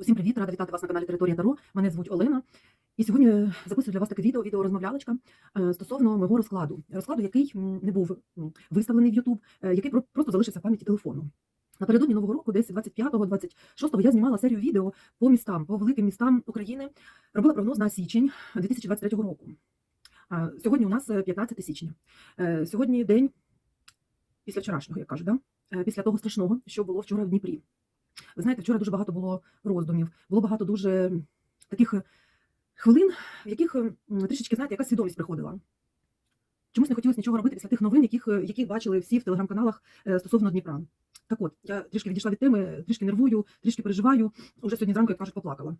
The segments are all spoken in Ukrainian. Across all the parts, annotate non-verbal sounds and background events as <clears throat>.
Усім привіт, рада вітати вас на каналі Територія Таро. Мене звуть Олена. І сьогодні е, записую для вас таке відео, відеорозмовлялочка е, стосовно мого розкладу. Розкладу, який не був виставлений в YouTube, е, який просто залишився в пам'яті телефону. Напередодні нового року, десь 25-го, 26-го, я знімала серію відео по містам, по великим містам України. Робила прогноз на січень 2023 року. Сьогодні у нас е, 15 січня. Сьогодні день після вчорашнього, як кажуть, да? Після того страшного, що було вчора в Дніпрі. Ви знаєте, вчора дуже багато було роздумів, було багато дуже таких е, хвилин, в яких трішечки, знаєте, якась свідомість приходила. Чомусь не хотілося нічого робити після тих новин, яких, е, яких бачили всі в телеграм-каналах е, стосовно Дніпра. Так от, я трішки відійшла від теми, трішки нервую, трішки переживаю. Уже сьогодні зранку, як кажуть, поплакала.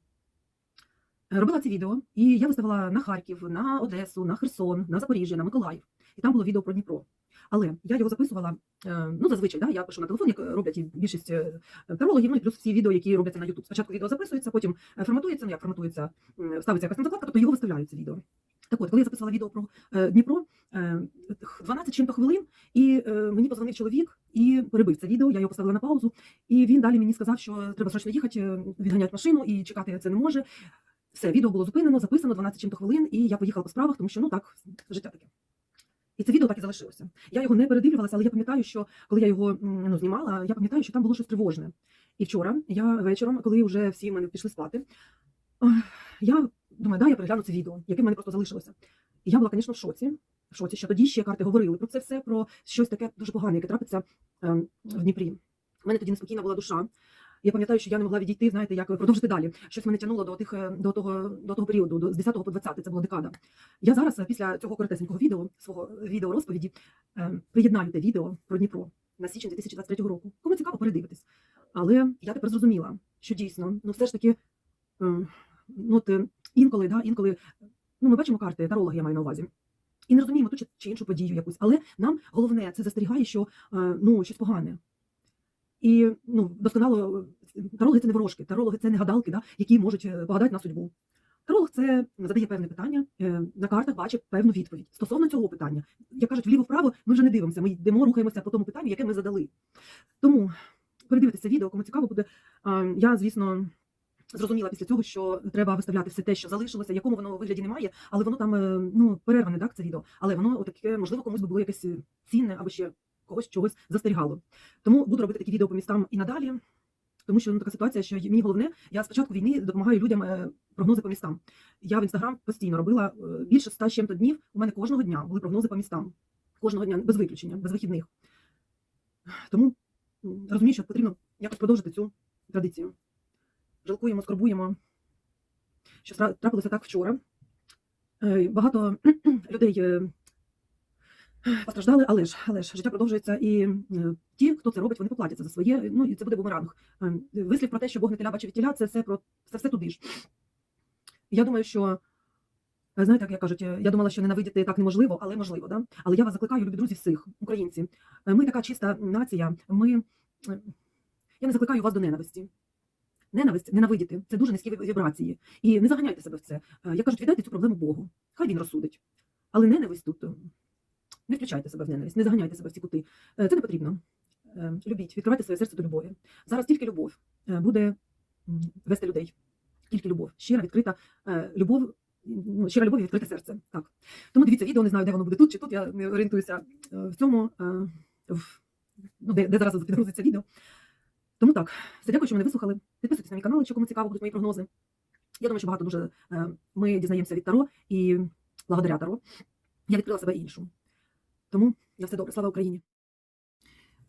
Робила це відео, і я виставила на Харків, на Одесу, на Херсон, на Запоріжжя, на Миколаїв. І там було відео про Дніпро. Але я його записувала, е, ну зазвичай, да, я пишу на телефон, як роблять і більшість е, тарологів, ну і плюс всі відео, які робляться на YouTube. Спочатку відео записується, потім е, форматується, ну як форматується, ставиться якась закладка, тобто його виставляють це відео. Так от, коли я записувала відео про Дніпро, е, 12 чим-то хвилин, і мені позвонив чоловік і перебив це відео, я його поставила на паузу, і він далі мені сказав, що треба срочно їхати, відганяти машину і чекати це не може. Все, відео було зупинено, записано 12 чим-то хвилин, і я поїхала по справах, тому що ну так, життя таке. І це відео так і залишилося. Я його не передивлювалася, але я пам'ятаю, що коли я його ну, знімала, я пам'ятаю, що там було щось тривожне. І вчора я вечором, коли вже всі в мене пішли спати, я думаю, да, я перегляну це відео, яке в мене просто залишилося. І я була, звісно, в шоці. В шоці, що тоді ще карти говорили про це все, про щось таке дуже погане, яке трапиться ем, в Дніпрі. У мене тоді неспокійна була душа. Я пам'ятаю, що я не могла відійти, знаєте, як продовжити далі. Щось мене тягнуло до тих е, до того до того періоду, до з 10 по 20, це була декада. Я зараз е, після цього коротесенького відео, свого відео розповіді, е, приєднаю те відео про Дніпро на січень 2023 року. Кому цікаво передивитись. Але я тепер зрозуміла, що дійсно, ну все ж таки, е, ну от е, інколи, да, інколи, ну ми бачимо карти, тарологи я маю на увазі. І не розуміємо ту чи, іншу подію якусь. Але нам головне це застерігає, що е, ну щось погане. І ну, досконало е, тарологи це не ворожки, тарологи це не гадалки, да, які можуть е, погадати на судьбу. Таролог це задає певне питання, е, на картах бачить певну відповідь. Стосовно цього питання, як кажуть, вліво-вправо ми вже не дивимося, ми йдемо, рухаємося по тому питанню, яке ми задали. Тому передивитися відео, кому цікаво буде. Я, звісно, зрозуміла після цього, що треба виставляти все те, що залишилося, якому воно вигляді немає, але воно там е, ну, перерване, так, це відео. Але воно отаке, можливо, комусь би було якесь е, цінне або ще когось чогось застерігало. Тому буду робити такі відео по містам і надалі. Тому що ну, така ситуація, що мені головне, я з початку війни допомагаю людям е, прогнози по містам. Я в інстаграм постійно робила е, більше ста чим-то днів. У мене кожного дня були прогнози по містам. Кожного дня без виключення, без вихідних. Тому розумію, що потрібно якось продовжити цю традицію. Жалкуємо, скорбуємо, що трапилося так вчора. Е, Багато <clears throat> людей постраждали, але ж, але ж життя продовжується, і е, ті, хто це робить, вони поплатяться за своє. Ну і це буде бумеранг. Е, Вислів про те, що Бог не теля бачить тіля, це все про це все туди ж. Я думаю, що е, знаєте, як кажуть, я думала, що ненавидіти так неможливо, але можливо, да? Але я вас закликаю, любі друзі, всіх українці. Ми така чиста нація. Ми я не закликаю вас до ненависті. Ненависть, ненавидіти це дуже низькі вібрації. І не заганяйте себе в це. Як кажуть, віддайте цю проблему Богу. Хай він розсудить. Але ненависть тут. Не включайте себе в ненависть, не заганяйте себе в ці кути. Е, Це не потрібно. Е, Любіть, відкривайте своє серце до любові. Зараз тільки любов е, буде вести людей. Тільки любов. Щира, відкрита любов. Ну, щира любов і відкрите серце. Так. Тому дивіться відео, не знаю, де воно буде тут чи тут. Я не орієнтуюся в цьому, в, ну, де, де зараз підгрузиться відео. Тому так, все дякую, що мене вислухали. Підписуйтесь на мій канал, якщо кому цікаво будуть мої прогнози. Я думаю, що багато дуже ми дізнаємося від Таро і благодаря Таро я відкрила себе іншу. Тому на все добре, слава Україні!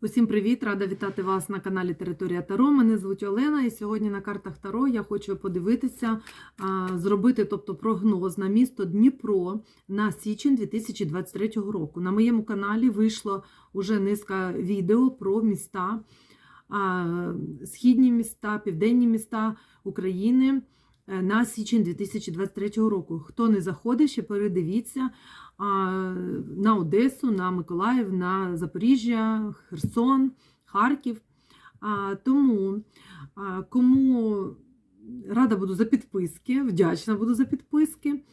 Усім привіт! Рада вітати вас на каналі Територія Таро. Мене звуть Олена, і сьогодні на картах Таро я хочу подивитися, зробити тобто, прогноз на місто Дніпро на січень 2023 року. На моєму каналі вийшло уже низка відео про міста, східні міста, південні міста України е, на січень 2023 року. Хто не заходить, ще передивіться на Одесу, на Миколаїв, на Запоріжжя, Херсон, Харків. Тому кому рада буду за підписки, вдячна буду за підписки.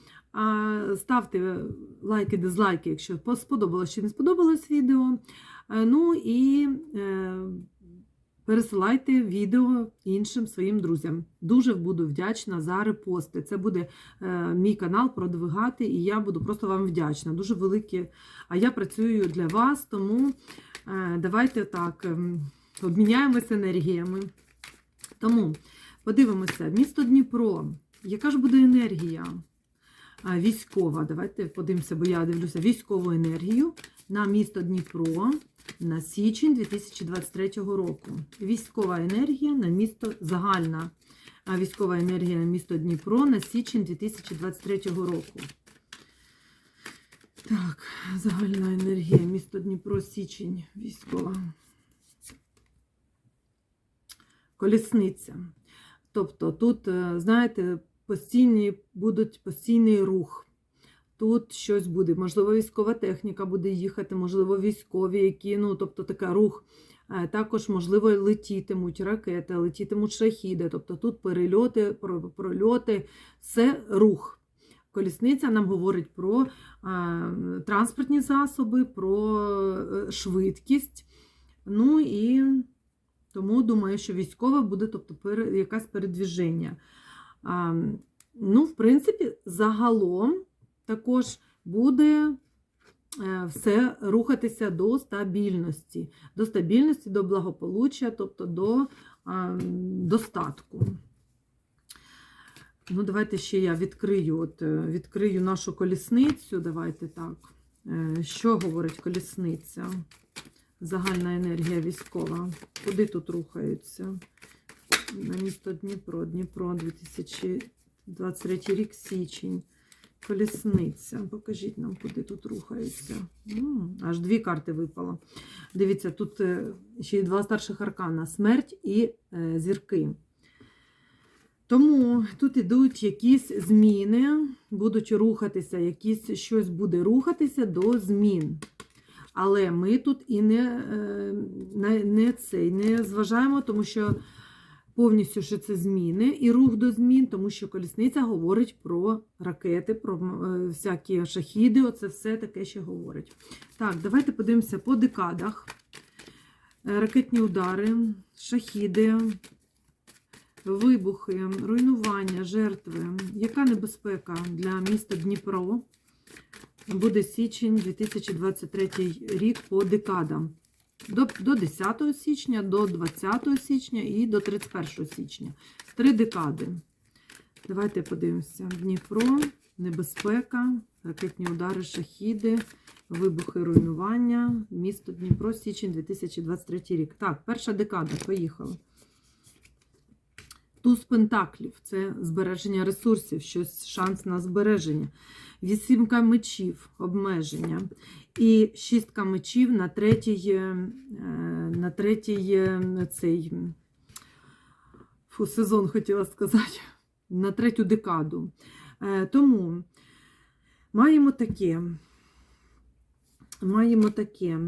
Ставте лайки, дизлайки, якщо сподобалось чи не сподобалось відео. Е, Ну і е, пересилайте відео іншим своїм друзям. Дуже буду вдячна за репости. Це буде е, мій канал продвигати, і я буду просто вам вдячна. Дуже велике. А я працюю для вас, тому е, давайте так ем, обміняємося енергіями. Тому подивимося, місто Дніпро. Яка ж буде енергія? Військова. Давайте подивимося, бо я дивлюся військову енергію на місто Дніпро на січень 2023 року. Військова енергія на місто загальна. Військова енергія на місто Дніпро на січень 2023 року. Так, загальна енергія місто Дніпро, січень, військова. Колісниця. Тобто тут, е, знаєте, постійні, будуть постійний рух. Тут щось буде. Можливо, військова техніка буде їхати, можливо, військові, які, ну, тобто такий рух. Е, Також, можливо, летітимуть ракети, летітимуть шахіди. Тобто тут перельоти, прольоти, це рух. Колісниця нам говорить про е, транспортні засоби, про е, швидкість. Ну і тому думаю, що військове буде, тобто якесь передвіження. Ну, в принципі, загалом також буде е, все рухатися до стабільності, до стабільності, до благополуччя, тобто до достатку. Ну, давайте ще я відкрию, от, е, відкрию нашу колісницю. Давайте так. Е, Що говорить колісниця? Загальна енергія військова. Куди тут рухаються? На місто Дніпро, Дніпро 2023 рік, січень. Колісниця. Покажіть нам, куди тут рухаються. Аж дві карти випало. Дивіться, тут е, ще й два старших аркана: смерть і е, зірки. Тому тут ідуть якісь зміни, будуть рухатися, якісь щось буде рухатися до змін. Але ми тут і не, е, не, не, цей, не зважаємо, тому що повністю що це зміни і рух до змін, тому що колісниця говорить про ракети, про е, всякі шахіди. Оце все таке ще говорить. Так, давайте подивимося по декадах. Е, Ракетні удари, шахіди, вибухи, руйнування, жертви. Яка небезпека для міста Дніпро? Буде січень 2023 рік по декадам. До, до 10 січня, до 20 січня і до 31 січня. Три декади. Давайте подивимося. Дніпро, небезпека, ракетні удари, шахіди, вибухи, руйнування. Місто Дніпро, січень 2023 рік. Так, перша декада, поїхали. Туз пентаклів це збереження ресурсів, щось шанс на збереження. Вісімка мечів, обмеження. І шістка мечів на третій, е, на третій е, цей фу, сезон хотіла сказати, на третю декаду. Е, Тому маємо таке. Маємо таке,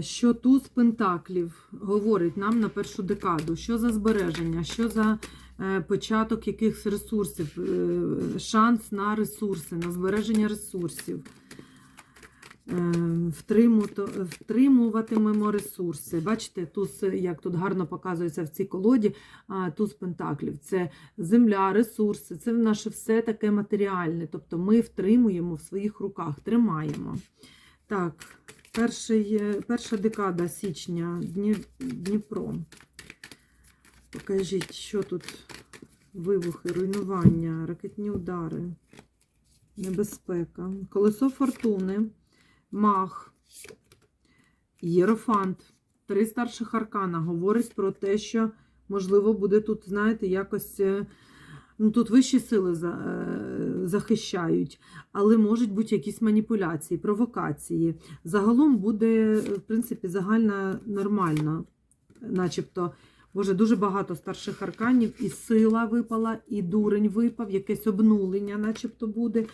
що туз пентаклів говорить нам на першу декаду, що за збереження, що за початок якихось ресурсів, е, шанс на ресурси, на збереження ресурсів. Е, Втримуватимемо ресурси. Бачите, туз, як тут гарно показується в цій колоді, туз пентаклів. Це земля, ресурси, це наше все таке матеріальне. Тобто ми втримуємо в своїх руках, тримаємо. Так, перший, е, перша декада січня Дніпро. Покажіть, що тут вибухи, руйнування, ракетні удари, небезпека, колесо фортуни, мах, єрофант. Три старших аркана говорить про те, що, можливо, буде тут, знаєте, якось. е, Ну, тут вищі сили е, захищають, але можуть бути якісь маніпуляції, провокації. Загалом буде, в принципі, загальна нормальна, начебто. Боже, дуже багато старших арканів, і сила випала, і дурень випав, якесь обнулення, начебто буде.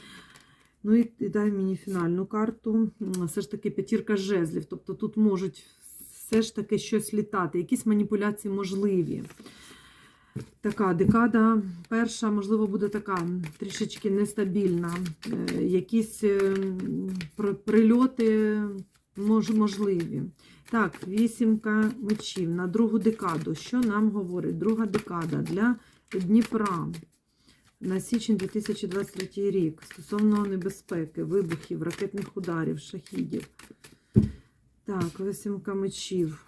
Ну і, і дай мені фінальну карту. Все ж таки п'ятірка жезлів. Тобто тут можуть все ж таки щось літати, якісь маніпуляції можливі. Така декада перша, можливо, буде така трішечки нестабільна. Е, Якісь е, м, при- прильоти, можливі. Так, вісімка мечів на другу декаду. Що нам говорить? Друга декада для Дніпра на січень 2023 рік стосовно небезпеки, вибухів, ракетних ударів, шахідів. Так, вісімка мечів.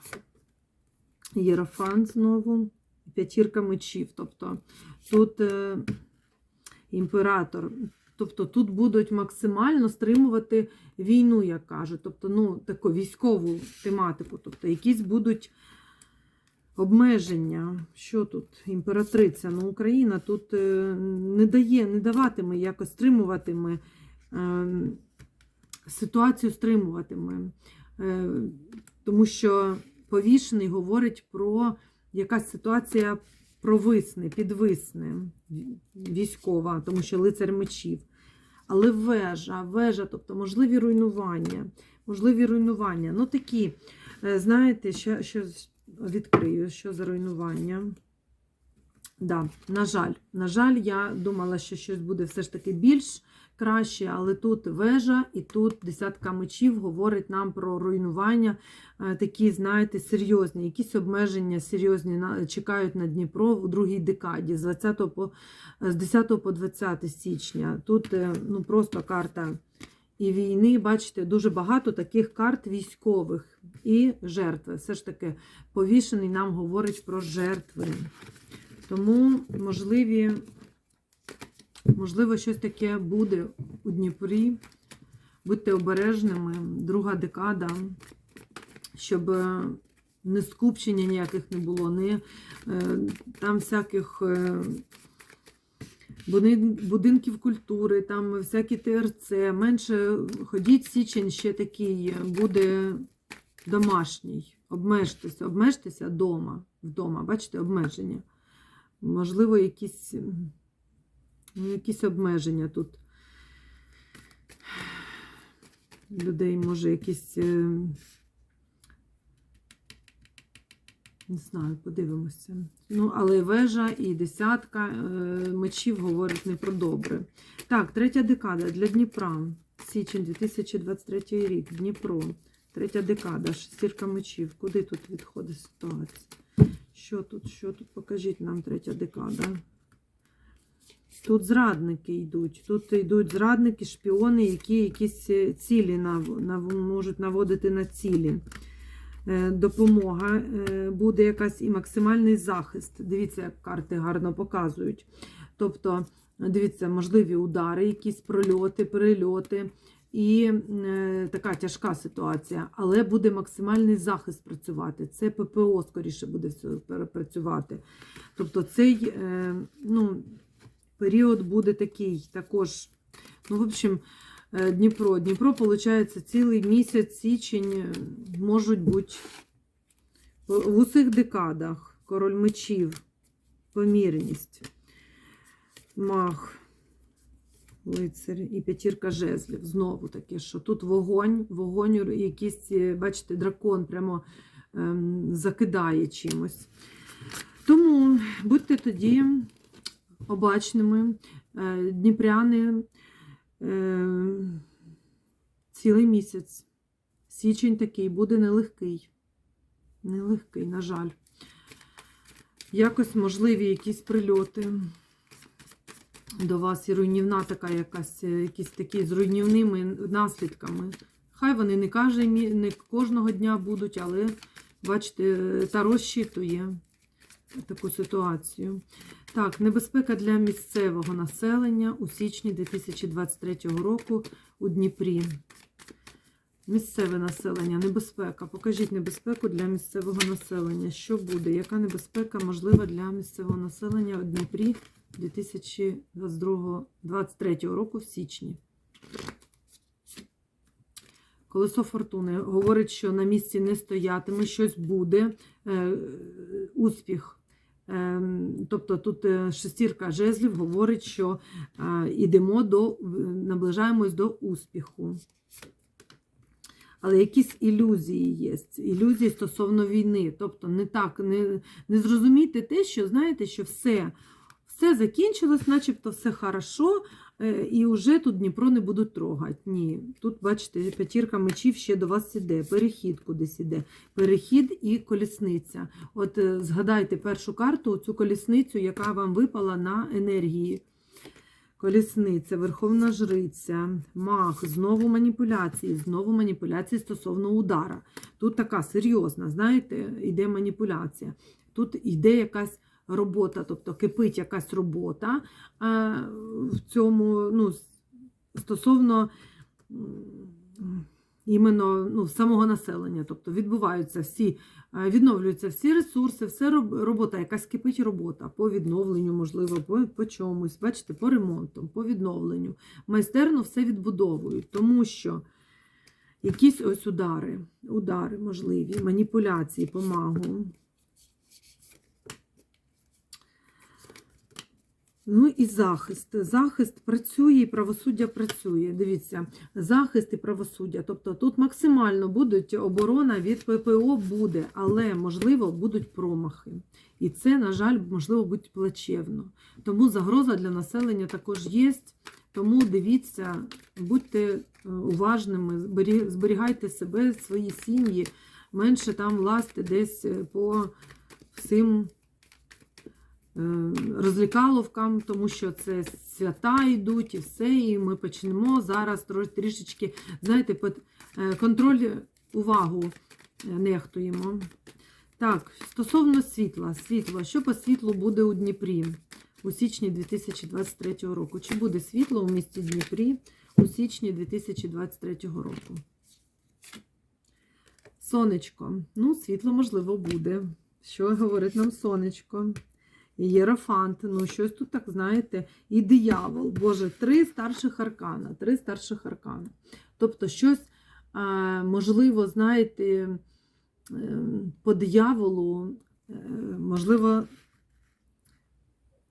Єрофант знову. П'ятірка мечів. Тобто тут е, імператор. Тобто тут будуть максимально стримувати війну, як кажуть. Тобто, ну, таку військову тематику. Тобто, якісь будуть обмеження. Що тут? Імператриця. Ну, Україна тут е, не дає, не даватиме, якось стримуватиме. е, Ситуацію стримуватиме. Е, Тому що повішений говорить про якась ситуація провисне, підвисне, військова, тому що лицар мечів. Але вежа, вежа, тобто можливі руйнування, можливі руйнування. Ну такі, е, знаєте, що, що відкрию, що за руйнування. Да, на жаль, на жаль, я думала, що щось буде все ж таки більш краще, але тут вежа і тут десятка мечів говорить нам про руйнування, е, такі, знаєте, серйозні, якісь обмеження серйозні чекають на Дніпро у другій декаді, з 20 по з 10 по 20 січня. Тут е, ну, просто карта і війни, бачите, дуже багато таких карт військових і жертви. Все ж таки, повішений нам говорить про жертви. Тому можливі, можливо, щось таке буде у Дніпрі. Будьте обережними, друга декада, щоб е, не скупчення ніяких не було, не е, там всяких е, будинків культури, там всякі ТРЦ. Менше ходіть січень ще такий буде домашній. Обмежтеся, обмежтеся вдома. Вдома, бачите, обмеження. Можливо, якісь, якісь обмеження тут. Людей, може, якісь. е, Не знаю, подивимося. Ну, але вежа і десятка е, мечів говорить не про добре. Так, третя декада для Дніпра. Січень 2023 рік. Дніпро. Третя декада, шестірка мечів. Куди тут відходить ситуація? Що тут? Що тут? Покажіть нам третя декада. Тут зрадники йдуть. Тут йдуть зрадники, шпіони, які якісь е, цілі нав, нав, можуть наводити на цілі. Е, Допомога е, буде якась і максимальний захист. Дивіться, як карти гарно показують. Тобто, дивіться, можливі удари, якісь прольоти, перельоти. І е, така тяжка ситуація, але буде максимальний захист працювати. Це ППО скоріше буде все працювати. Тобто цей е, ну, період буде такий також. Ну, в общем, е, Дніпро. Дніпро, виходить, цілий місяць, січень е, можуть бути в усіх декадах. Король мечів, помірність, мах, лицар і п'ятірка жезлів. Знову таке, що тут вогонь, вогонь, якийсь, е, бачите, дракон прямо ем, закидає чимось. Тому будьте тоді обачними, Е, дніпряни е, цілий місяць. Січень такий буде нелегкий. Нелегкий, на жаль. Якось можливі якісь прильоти до вас і руйнівна така якась, е, якісь такі з руйнівними наслідками. Хай вони не не кожного дня будуть, але бачите, та розчитує таку ситуацію. Так, небезпека для місцевого населення у січні 2023 року у Дніпрі. Місцеве населення, небезпека. Покажіть небезпеку для місцевого населення. Що буде? Яка небезпека можлива для місцевого населення у Дніпрі 2023 року в січні? Колесо фортуни говорить, що на місці не стоятиме, щось буде, е, успіх. Ем, Тобто тут е, шестірка жезлів говорить, що е, йдемо до, наближаємось до успіху. Але якісь ілюзії є. Ілюзії стосовно війни. Тобто не так, не, не зрозуміти те, що знаєте, що все, все закінчилось, начебто все хорошо, е, і вже тут Дніпро не будуть трогати. Ні, тут, бачите, п'ятірка мечів ще до вас іде, перехід кудись іде, перехід і колісниця. От е, згадайте першу карту, цю колісницю, яка вам випала на енергії. Колісниця, Верховна Жриця, мах, знову маніпуляції, знову маніпуляції стосовно удара. Тут така серйозна, знаєте, йде маніпуляція. Тут йде якась робота, тобто кипить якась робота в цьому, ну, стосовно іменно ну, самого населення. Тобто відбуваються всі, відновлюються всі ресурси, все робота, якась кипить робота по відновленню, можливо, по, по чомусь, бачите, по ремонту, по відновленню. Майстерно все відбудовують, тому що якісь ось удари, удари можливі, маніпуляції по Ну і захист. Захист працює і правосуддя працює. Дивіться, захист і правосуддя. Тобто тут максимально будуть оборона від ППО буде, але можливо будуть промахи. І це, на жаль, можливо, буде плачевно. Тому загроза для населення також є. Тому дивіться, будьте е, уважними, зберігайте себе, свої сім'ї, менше там лазьте десь е, по всім розлікаловкам, тому що це свята йдуть і все, і ми почнемо зараз трішечки, знаєте, під е, контроль, увагу е, нехтуємо. Так, стосовно світла, світло, що по світлу буде у Дніпрі у січні 2023 року? Чи буде світло у місті Дніпрі у січні 2023 року? Сонечко. Ну, світло, можливо, буде. Що говорить нам сонечко? Єрофант, ну щось тут так, знаєте, і диявол. Боже, три старших аркана, три старших аркана. Тобто щось, е, можливо, знаєте, е, по дияволу, е, можливо,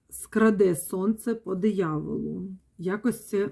скраде сонце по дияволу. Якось це